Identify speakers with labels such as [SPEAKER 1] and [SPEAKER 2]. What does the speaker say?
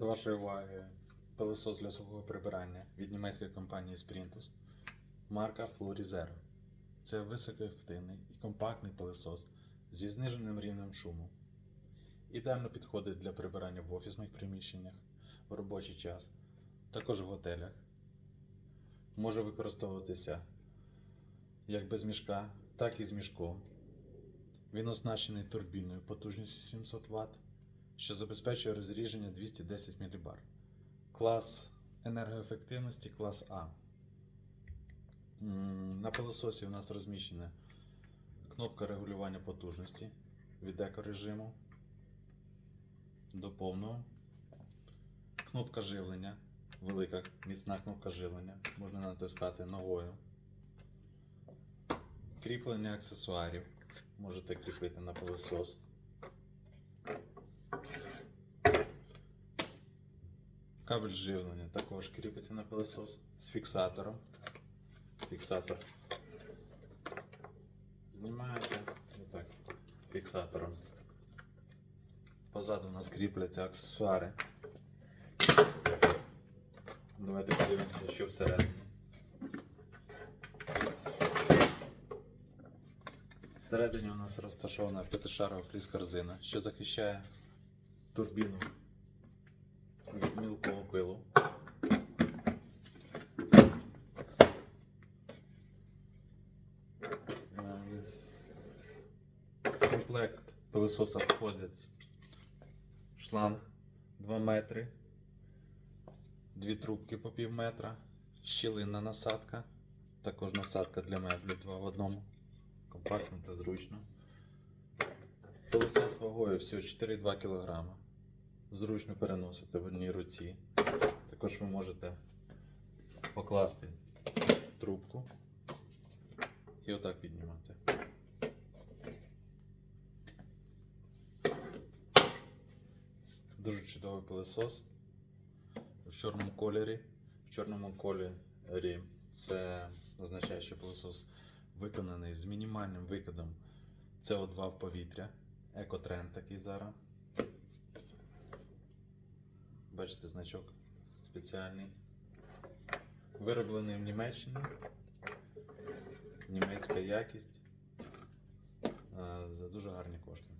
[SPEAKER 1] До вашої уваги пилосос для сухого прибирання від німецької компанії Sprintus марка Fluorizero. Це високоефективний і компактний пилосос зі зниженим рівнем шуму. Ідеально підходить для прибирання в офісних приміщеннях, в робочий час, також в готелях. Може використовуватися як без мішка, так і з мішком. Він оснащений турбіною потужністю 700 Вт, що забезпечує розріження 210 мБ. Клас енергоефективності клас А. На пилососі у нас розміщена кнопка регулювання потужності від екорежиму до повного. Кнопка живлення, велика міцна кнопка живлення, можна натискати ногою. Кріплення аксесуарів можете кріпити на пилосос. Кабель живлення також кріпиться на пилосос з фіксатором. Фіксатор. Знімаєте отак фіксатором. Позаду у нас кріпляться аксесуари. Давайте подивимося, що всередині. Всередині у нас розташована п'ятишарова фліс-корзина, що захищає турбіну від мілкого пилу. В комплект пилососа входить шланг 2 метри, дві трубки по пів метра, щілинна насадка, також насадка для меблів 2 в одному. Компактно та зручно. Пилосос вагою всього 4,2 кг. Зручно переносити в одній руці. Також ви можете покласти трубку і отак піднімати. Дуже чудовий пилосос в чорному кольорі. В чорному кольорі це означає, що пилосос виконаний з мінімальним викидом СО2 в повітря. Екотренд такий зараз. Бачите, значок спеціальний. Вироблений в Німеччині. Німецька якість. е, За дуже гарні кошти.